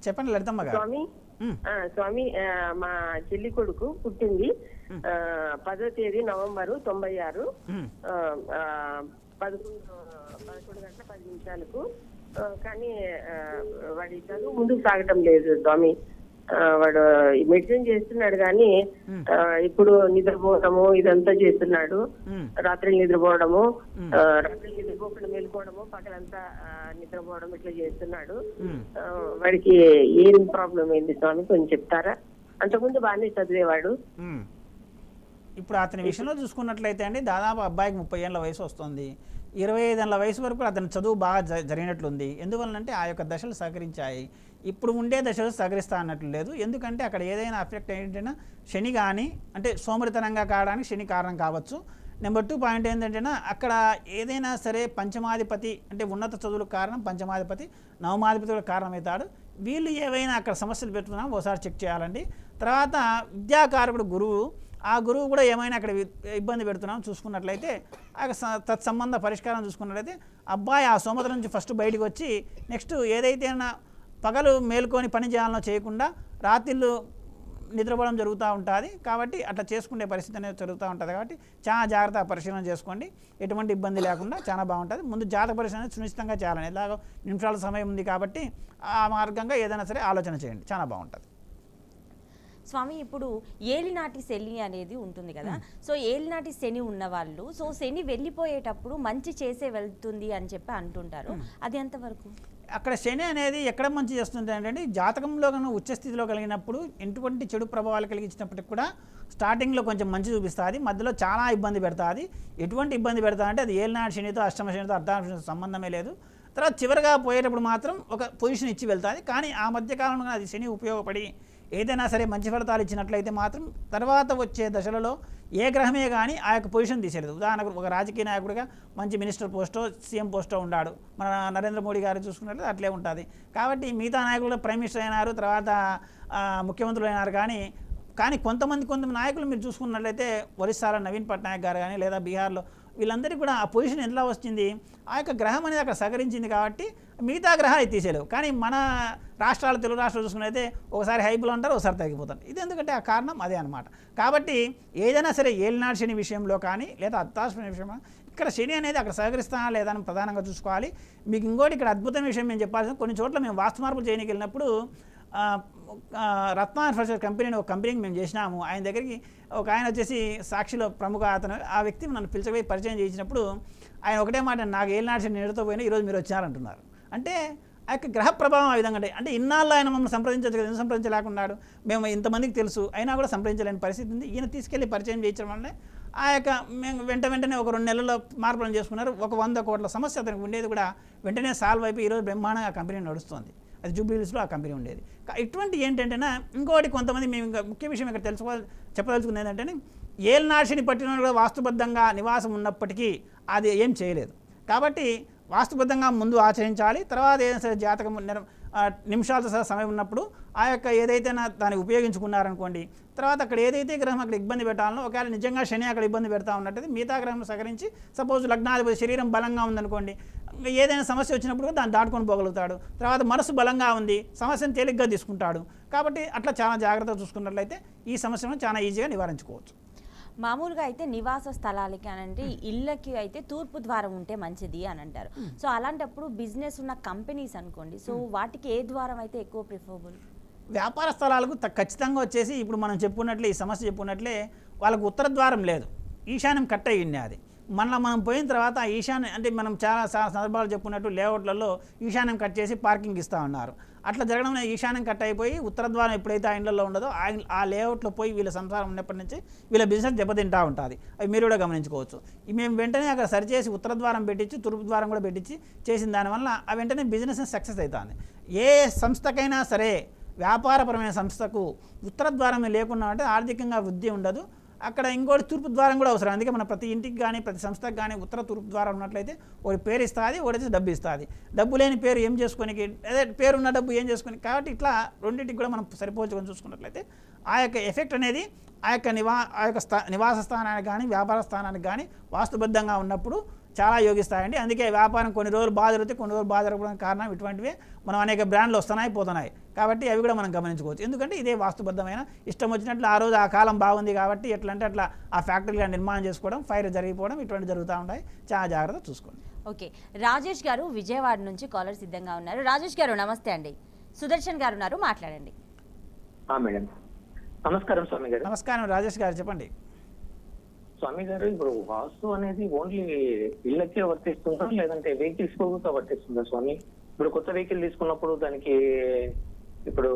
చెప్పండి లలితమ్మ గారు. స్వామి మా చెల్లి కొడుకు పుట్టింది ఆ, పదో తేదీ నవంబరు తొంభై ఆరు పదకొండు పదకొండు గంటల పది నిమిషాలకు కానీ వాడి చదువు ముందుకు సాగటం లేదు స్వామి. వాడు మెడిసిన్ చేస్తున్నాడు కానీ ఇప్పుడు నిద్రపోవడము ఇదంతా చేస్తున్నాడు. రాత్రి నిద్రపోవడము రాత్రి నిద్రపోకుండా మేలుకోవడము పగలంతా ఆ, నిద్రపోవడం ఇట్లా చేస్తున్నాడు. వాడికి ఏం ప్రాబ్లం ఏంది స్వామి? కొంచెం చెప్తారా? అంతకుముందు బాగానే చదివేవాడు. ఇప్పుడు అతని విషయంలో చూసుకున్నట్లయితే అండి దాదాపు అబ్బాయికి ముప్పై ఏళ్ళ వయసు వస్తుంది. ఇరవై ఐదేళ్ళ వయసు వరకు అతని చదువు బాగా జ- జరిగినట్లుంది. ఎందువల్లంటే ఆ యొక్క దశలు సహకరించాయి. ఇప్పుడు ఉండే దశలు సహకరిస్తా అన్నట్లు లేదు. ఎందుకంటే అక్కడ ఏదైనా అఫెక్ట్ ఏంటంటే శని కానీ అంటే సోమరితనంగా కావడానికి శని కారణం కావచ్చు. నెంబర్ టూ పాయింట్ ఏంటంటే అక్కడ ఏదైనా సరే పంచమాధిపతి అంటే ఉన్నత చదువులకు కారణం పంచమాధిపతి నవమాధిపతి కూడా కారణమవుతాడు. వీళ్ళు ఏవైనా అక్కడ సమస్యలు పెట్టుకున్నా ఒకసారి చెక్ చేయాలండి. తర్వాత విద్యాకారకుడు గురువు ఆ గురువు కూడా ఏమైనా అక్కడ ఇబ్బంది పెడుతున్నాం చూసుకున్నట్లయితే ఆ స- తత్సంబంధ పరిష్కారం చూసుకున్నట్లయితే అబ్బాయి ఆ సోమత నుంచి ఫస్ట్ బయటికి వచ్చి నెక్స్ట్ ఏదైతే నా పగలు మేల్కొని పని చేయాలనో చేయకుండా రాత్రిళ్ళు నిద్రపోవడం జరుగుతూ ఉంటుంది. కాబట్టి అట్లా చేసుకునే పరిస్థితి అనేది జరుగుతూ ఉంటుంది. కాబట్టి చాలా జాగ్రత్త పరిశీలన చేసుకోండి. ఎటువంటి ఇబ్బంది లేకుండా చాలా బాగుంటుంది. ముందు జాతక పరిశీలన సునిశ్చితంగా చేయాలని. ఎలాగో నిమిషాల సమయం ఉంది కాబట్టి ఆ మార్గంగా ఏదైనా సరే ఆలోచన చేయండి. చాలా బాగుంటుంది. స్వామి ఇప్పుడు ఏలినాటి శని అనేది ఉంటుంది కదా. సో ఏలినాటి శని ఉన్న వాళ్ళు సో శని వెళ్ళిపోయేటప్పుడు మంచి చేసే వెళ్తుంది అని చెప్పి అంటుంటారు. అది ఎంతవరకు? అక్కడ శని అనేది ఎక్కడ మంచి చేస్తుంది అంటే జాతకంలో కనుక ఉచ్చ స్థితిలో కలిగినప్పుడు ఎటువంటి చెడు ప్రభావాలు కలిగించినప్పటికి కూడా స్టార్టింగ్లో కొంచెం మంచి చూపిస్తుంది మధ్యలో చాలా ఇబ్బంది పెడుతుంది. ఎటువంటి ఇబ్బంది పెడతా అంటే అది ఏలినాడు శనితో అష్టమ శనితో అర్ధామ శనితో సంబంధమే లేదు. తర్వాత చివరిగా పోయేటప్పుడు మాత్రం ఒక పొజిషన్ ఇచ్చి వెళ్తుంది. కానీ ఆ మధ్యకాలంలో అది శని ఉపయోగపడి ఏదైనా సరే మంచి ఫలితాలు ఇచ్చినట్లయితే మాత్రం తర్వాత వచ్చే దశలలో ఏ గ్రహమే కానీ ఆ యొక్క పొజిషన్ తీసేది ఉదాహరణకు ఒక రాజకీయ నాయకుడిగా మంచి మినిస్టర్ పోస్టో సీఎం పోస్టో ఉన్నాడు మన నరేంద్ర మోడీ గారు చూసుకున్నట్లయితే అట్లే ఉంటుంది. కాబట్టి మిగతా నాయకులు ప్రైమ్ మినిస్టర్ అయినారు తర్వాత ముఖ్యమంత్రులు అయినారు కానీ కానీ కొంతమంది కొంతమంది నాయకులు మీరు చూసుకున్నట్లయితే ఒరిస్సాలో నవీన్ పట్నాయక్ గారు కానీ లేదా బీహార్లో వీళ్ళందరికీ కూడా ఆ పొజిషన్ ఎలా వచ్చింది? ఆ యొక్క గ్రహం అనేది అక్కడ సహకరించింది కాబట్టి మిగతా గ్రహాలు తీసేయలేవు కానీ మన రాష్ట్రాలు తెలుగు రాష్ట్రాలు చూసుకున్నైతే ఒకసారి హైపులు ఉంటారు ఒకసారి తగ్గిపోతారు. ఇది ఎందుకంటే ఆ కారణం అదే అనమాట కాబట్టి ఏదైనా సరే ఏలినాడు శని విషయంలో కానీ లేదా అత్తాశని విషయంలో ఇక్కడ శని అనేది అక్కడ సహకరిస్తానా లేదా అని ప్రధానంగా చూసుకోవాలి. మీకు ఇంకోటి ఇక్కడ అద్భుతమైన విషయం మేము చెప్పాల్సిన కొన్ని చోట్ల మేము వాస్తు మార్పులు చేయడానికి వెళ్ళినప్పుడు రత్న ఇన్ఫ్రాస్ట్రక్చర్ కంపెనీని ఒక కంపెనీకి మేము చేసినాము. ఆయన దగ్గరికి ఒక ఆయన వచ్చేసి సాక్షిలో ప్రముఖ అతను ఆ వ్యక్తి నన్ను పిలిచపోయి పరిచయం చేసినప్పుడు ఆయన ఒకటే మాట నాకు ఏలినాడు శని నేడుతో పోయినా ఈరోజు మీరు వచ్చారంటున్నారు అంటే ఆ యొక్క గ్రహ ప్రభావం ఆ విధంగా అంటే అంటే ఇన్నాళ్ళు ఆయన మమ్మల్ని సంప్రదించవచ్చు కదా ఎందుకు సంప్రదించలేకున్నాడు? మేము ఇంతమందికి తెలుసు అయినా కూడా సంప్రదించలేని పరిస్థితి ఉంది. ఈయన తీసుకెళ్ళి పరిచయం చేయించడం వల్లనే ఆ యొక్క మేము వెంట వెంటనే ఒక రెండు నెలల్లో మార్పులను చేసుకున్నారు. ఒక వంద కోట్ల సమస్య అతనికి ఉండేది కూడా వెంటనే సాల్వ్ అయిపోయి ఈరోజు బ్రహ్మాండంగా కంపెనీ నడుస్తుంది. అది జూబ్లీహిల్స్లో ఆ కంపెనీ ఉండేది. ఇటువంటి ఏంటంటేనా ఇంకోటి కొంతమంది మేము ఇంకా ముఖ్య విషయం ఇక్కడ తెలుసుకోవాలి చెప్పదలుచుకుంది ఏంటంటే ఏల్నాశిని పట్టిన కూడా వాస్తుబద్ధంగా నివాసం ఉన్నప్పటికీ అది ఏం చేయలేదు. కాబట్టి వాస్తుబద్ధంగా ముందు ఆచరించాలి తర్వాత ఏదైనా సరే జాతకం నిమిషాలతో సహా సమయం ఉన్నప్పుడు ఆ యొక్క ఏదైతే నా దాన్ని ఉపయోగించుకున్నారనుకోండి తర్వాత అక్కడ ఏదైతే గ్రహం అక్కడ ఇబ్బంది పెట్టాలనో ఒకవేళ నిజంగా శని అక్కడ ఇబ్బంది పెడతా ఉన్నట్టు మిగతా గ్రహం సహకరించి సపోజ్ లగ్నాధిపతి శరీరం బలంగా ఉందనుకోండి ఏదైనా సమస్య వచ్చినప్పుడు దాన్ని దాటుకొని పోగలుగుతాడు. తర్వాత మనసు బలంగా ఉంది సమస్యను తేలిగ్గా తీసుకుంటాడు. కాబట్టి అట్లా చాలా జాగ్రత్తగా చూసుకున్నట్లయితే ఈ సమస్యను చాలా ఈజీగా నివారించుకోవచ్చు. మామూలుగా అయితే నివాస స్థలాలకి అని అంటే ఇళ్ళకి అయితే తూర్పు ద్వారం ఉంటే మంచిది అని అంటారు. సో అలాంటప్పుడు బిజినెస్ ఉన్న కంపెనీస్ అనుకోండి సో వాటికి ఏ ద్వారం అయితే ఎక్కువ ప్రిఫరబుల్? వ్యాపార స్థలాలకు ఖచ్చితంగా వచ్చేసి ఇప్పుడు మనం చెప్పుకున్నట్లే ఈ సమస్య చెప్పుకున్నట్లే వాళ్ళకు ఉత్తర ద్వారం లేదు. ఈశాన్యం కట్ అయ్యింది అది. మళ్ళీ మనం పోయిన తర్వాత ఆ ఈశాన్యం అంటే మనం చాలా సందర్భాలు చెప్పుకున్నట్టు లేఅవుట్లలో ఈశాన్యం కట్ చేసి పార్కింగ్ ఇస్తూ ఉన్నారు. అట్లా జరగడం ఈశాన్యం కట్ అయిపోయి ఉత్తర ద్వారం ఎప్పుడైతే ఆ ఇండ్లలో ఉండదో ఆ ఆ లేఅవుట్లో పోయి వీళ్ళ సంసారం ఉన్నప్పటి నుంచి వీళ్ళ బిజినెస్ దెబ్బతింటా ఉంటుంది. అవి మీరు కూడా గమనించుకోవచ్చు. మేము వెంటనే అక్కడ సరిచేసి ఉత్తర ద్వారం పెట్టించి తూర్పు ద్వారం కూడా పెట్టించి చేసిన దానివల్ల ఆ వెంటనే బిజినెస్ సక్సెస్ అవుతుంది ఏ సంస్థకైనా సరే వ్యాపారపరమైన సంస్థకు ఉత్తర ద్వారం లేకుండా అంటే ఆర్థికంగా వృద్ధి ఉండదు. అక్కడ ఇంకోటి తూర్పు ద్వారం కూడా అవసరం. అందుకే మన ప్రతి ఇంటికి కానీ ప్రతి సంస్థకి కానీ ఉత్తర తూర్పు ద్వారం ఉన్నట్లయితే ఒకటి పేరు ఇస్తుంది ఒకటి డబ్బు ఇస్తుంది. డబ్బు లేని పేరు ఏం చేసుకోనికి? అదే పేరు ఉన్న డబ్బు ఏం చేసుకొని కాబట్టి ఇట్లా రెండింటికి కూడా మనం సరిపోల్చుకొని చూసుకున్నట్లయితే ఆ యొక్క ఎఫెక్ట్ అనేది ఆ యొక్క నివా ఆ యొక్క స్థా నివాస స్థానానికి కానీ వ్యాపార స్థానానికి కానీ వాస్తుబద్ధంగా ఉన్నప్పుడు చాలా యోగిస్తాయండి. అందుకే వ్యాపారం కొన్ని రోజులు బాగా జరుగుతాయి కొన్ని రోజులు జరగడానికి కారణం ఇటువంటివి మనం అనేక బ్రాండ్లు వస్తున్నాయి పోతున్నాయి. కాబట్టి అవి కూడా మనం గమనించుకోవచ్చు. ఎందుకంటే ఇదే వాస్తుబద్ధమైన ఇష్టం వచ్చినట్లు ఆ రోజు ఆ కాలం బాగుంది కాబట్టి ఎట్లా అంటే అట్లా ఆ ఫ్యాక్టరీగా నిర్మాణం చేసుకోవడం ఫైర్ జరిగిపోవడం ఇటువంటి జరుగుతూ ఉంటాయి. చాలా జాగ్రత్త చూసుకోండి. ఓకే. రాజేష్ గారు విజయవాడ నుంచి కాలర్ సిద్ధంగా ఉన్నారు. రాజేష్ గారు నమస్తే అండి. సుదర్శన్ గారు ఉన్నారు మాట్లాడండి. ఆ, మేడం. నమస్కారం స్వామి గారు. నమస్కారం రాజేష్ గారు చెప్పండి. స్వామి గారు ఇప్పుడు వాస్తు అనేది ఓన్లీ ఇళ్ళకే వర్తిస్తుందా? లేదంటే వెహికల్స్ కూడా వర్తిస్తుందా స్వామి? ఇప్పుడు కొత్త వెహికల్ తీసుకున్నప్పుడు దానికి ఇప్పుడు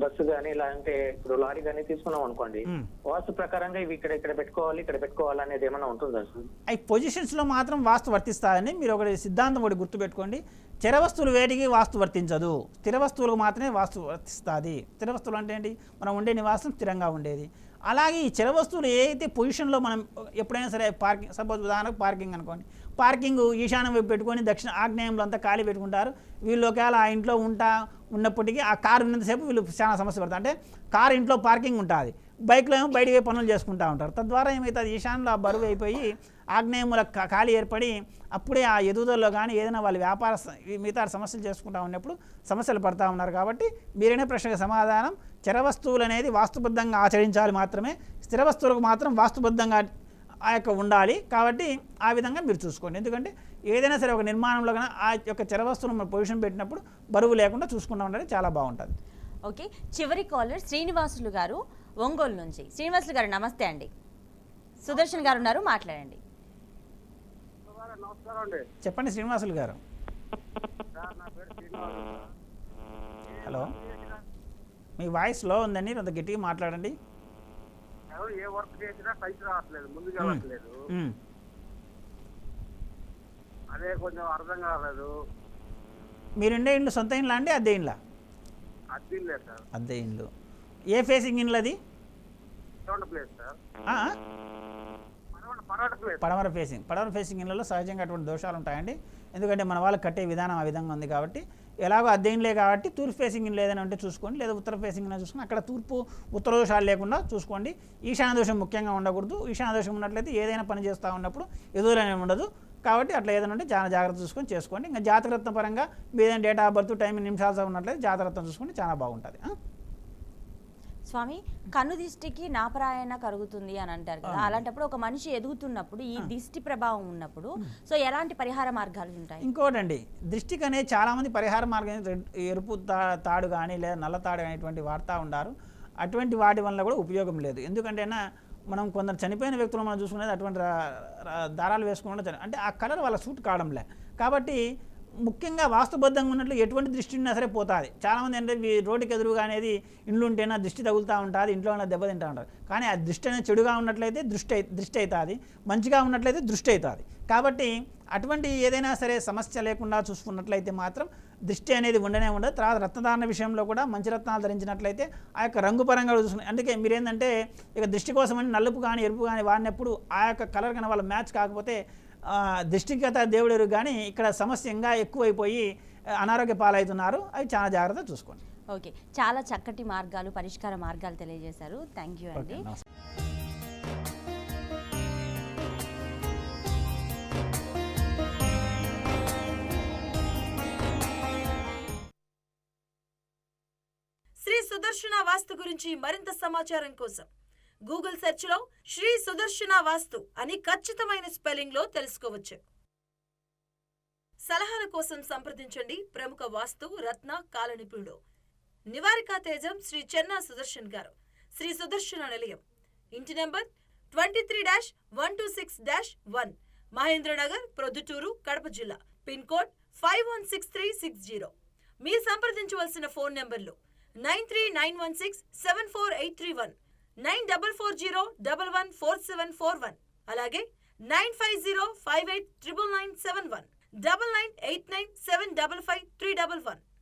బస్సు కానీ లేదంటే ఇప్పుడు లారీ కానీ తీసుకున్నాం అనుకోండి. వాస్తు ప్రకారంగా ఇవి ఇక్కడ ఇక్కడ పెట్టుకోవాలి ఇక్కడ పెట్టుకోవాలి అనేది ఏమైనా ఉంటుందా సార్? అవి పొజిషన్స్లో మాత్రం వాస్తు వర్తిస్తాయని మీరు ఒకటి సిద్ధాంతం ఒకటి గుర్తుపెట్టుకోండి. స్థిర వస్తువులు వేటికి వాస్తు వర్తించదు. స్థిర వస్తువులకు మాత్రమే వాస్తు వర్తిస్తుంది. స్థిర వస్తువులు అంటే ఏంటి? మనం ఉండే నివాసం స్థిరంగా ఉండేది. అలాగే ఈ చిర వస్తువులు ఏదైతే పొజిషన్లో మనం ఎప్పుడైనా సరే పార్కింగ్ సపోజ్ ఉదాహరణకు పార్కింగ్ అనుకోండి. పార్కింగ్ ఈశాన్యం వైపు పెట్టుకొని దక్షిణ ఆగ్నేయంలో అంతా ఖాళీ పెట్టుకుంటారు. వీళ్ళు ఒకవేళ ఆ ఇంట్లో ఉంటా ఉన్నప్పటికీ ఆ కారు ఉన్నంతసేపు వీళ్ళు చాలా సమస్య పడతారు. అంటే కారు ఇంట్లో పార్కింగ్ ఉంటుంది. బైక్లో ఏమో బయటికి పనులు చేసుకుంటూ ఉంటారు. తద్వారా ఏమవుతుంది ఈశాన్లో ఆ బరువు అయిపోయి ఆగ్నేయముల ఖాళీ ఏర్పడి అప్పుడే ఆ ఎదుగుదలలో కానీ ఏదైనా వాళ్ళ వ్యాపార మిగతా సమస్యలు చేసుకుంటా ఉన్నప్పుడు సమస్యలు పడతా ఉన్నారు కాబట్టి మీరైన ప్రశ్నకు సమాధానం చర వస్తువులు అనేది వాస్తుబద్ధంగా ఆచరించాలి మాత్రమే. స్థిర వస్తువులకు మాత్రం వాస్తుబద్ధంగా ఆ యొక్క ఉండాలి. కాబట్టి ఆ విధంగా మీరు చూసుకోండి. ఎందుకంటే ఏదైనా సరే ఒక నిర్మాణంలో కానీ ఆ యొక్క చర వస్తువును మనం పొజిషన్ పెట్టినప్పుడు బరువు లేకుండా చూసుకుంటా ఉండాలి. చాలా బాగుంటుంది. ఓకే. చివరి కాలర్ శ్రీనివాసులు గారు ఒంగోలు నుంచి. శ్రీనివాసులు గారు నమస్తే అండి. సుదర్శన్ గారు ఉన్నారు మాట్లాడండి. చెప్పండి శ్రీనివాసులు గారు. హలో. మీ వాయిస్లో ఉందండి కొంత గట్టిగా మాట్లాడండి. ఎవరు ఏ వర్క్ చేసినా రావట్లేదు ముందుకు మ్. అదే కొంచెం అర్థం కాలేదు. మీరుండే ఇండ్లు సొంత ఇండ్లా అండి అద్దె ఇండ్లా? అద్దీం లేదు సార్. అద్దె ఇండ్లు. ఏ ఫేసింగ్ ఇండ్లు అది పడమర ఫేసింగ్. పడమర ఫేసింగ్ ఇళ్ళలో సహజంగా అటువంటి దోషాలు ఉంటాయండి ఎందుకంటే మన వాళ్ళు కట్టే విధానం ఆ విధంగా ఉంది కాబట్టి ఎలాగో అద్దె ఇండ్లే కాబట్టి తూర్పు ఫేసింగ్ ఇండ్లు ఏదైనా ఉంటే చూసుకోండి లేదా ఉత్తర ఫేసింగ్ చూసుకొని అక్కడ తూర్పు ఉత్తర దోషాలు లేకుండా చూసుకోండి. ఈశాన్య దోషం ముఖ్యంగా ఉండకూడదు. ఈశాన్య దోషం ఉన్నట్లయితే ఏదైనా పని చేస్తూ ఉన్నప్పుడు ఎదురునే ఉండదు. కాబట్టి అట్లా ఏదైనా ఉంటే చాలా జాగ్రత్త చూసుకొని చేసుకోండి. ఇంకా జాతకరత్న పరంగా ఏదైనా డేట్ ఆఫ్ బర్త్ టైం నిమిషాలు ఉన్నట్లయితే జాతకరత్నం చూసుకుంటే చాలా బాగుంటుంది? స్వామి కన్ను దిష్టికి నాపరాయణ కలుగుతుంది అని అంటారు కదా. అలాంటప్పుడు ఒక మనిషి ఎదుగుతున్నప్పుడు ఈ దిష్టి ప్రభావం ఉన్నప్పుడు సో ఎలాంటి పరిహార మార్గాలు ఉంటాయి? ఇంకోటండి దృష్టికి అనేది చాలామంది పరిహార మార్గం ఎరుపు తా తాడు కానీ లేదా నల్ల తాడు అనేటువంటి వాడుతూ ఉంటారు అటువంటి వాటి వల్ల కూడా ఉపయోగం లేదు. ఎందుకంటేనా మనం కొందరు చనిపోయిన వ్యక్తులు మనం చూసుకునేది అటువంటి దారాలు వేసుకోవడం చని- అంటే ఆ కలర్ వాళ్ళ సూట్ కావడంలే. కాబట్టి ముఖ్యంగా వాస్తుబద్ధంగా ఉన్నట్లు ఎటువంటి దృష్టి ఉన్నా సరే పోతుంది. చాలామంది ఏంటంటే రోడ్డుకి ఎదురుగా అనేది ఇండ్లు ఉంటేనా దృష్టి తగులుతూ ఉంటుంది ఇంట్లో ఉన్న దెబ్బతింటూ ఉంటారు. కానీ ఆ దృష్టి అనేది చెడుగా ఉన్నట్లయితే దృష్టి అయి- దృష్టి అవుతుంది మంచిగా ఉన్నట్లయితే దృష్టి అవుతుంది. కాబట్టి అటువంటి ఏదైనా సరే సమస్య లేకుండా చూసుకున్నట్లయితే మాత్రం దృష్టి అనేది ఉండనే ఉండదు. తర్వాత రత్నధారణ విషయంలో కూడా మంచి రత్నాలు ధరించినట్లయితే ఆ యొక్క రంగు పరంగా చూసుకుని అందుకే మీరేంటంటే ఇక దృష్టి కోసమని నలుపు కానీ ఎరుపు కానీ వాడినప్పుడు ఆ యొక్క కలర్ కానీ వాళ్ళ మ్యాచ్ కాకపోతే ఆ, దృష్టిగత దేవుడెరు కానీ ఇక్కడ సమస్య ఇంకా ఎక్కువైపోయి అనారోగ్య పాలవుతున్నారు. అవి చాలా జాగ్రత్త చూసుకోండి. ఓకే. చాలా చక్కటి మార్గాలు పరిష్కార మార్గాలు తెలియజేశారు. థ్యాంక్ యూ అండి. శ్రీ సుదర్శన వాస్తు గురించి మరింత సమాచారం కోసం గూగుల్ సెర్చ్లో శ్రీ సుదర్శన వాస్తు అని ఖచ్చితమైన స్పెల్లింగ్లో తెలుసుకోవచ్చు. సలహాల కోసం సంప్రదించండి. ప్రముఖ వాస్తు రత్న కాల నిపుణుడు నివారికా తేజం శ్రీ చెన్నా సుదర్శన్ గారు. శ్రీ సుదర్శన నిలయం. ఇంటి number twenty three dash one two six dash one Mahendranagar Proddatur Kadapa జిల్లా. Pin code five one six three six zero మీరు సంప్రదించవలసిన ఫోన్ నెంబర్లు nine three nine one six seven four eight three one. Nine double four zero double one four seven four one అలాగే nine five zero five eight triple nine seven one double nine eight nine seven double five three double one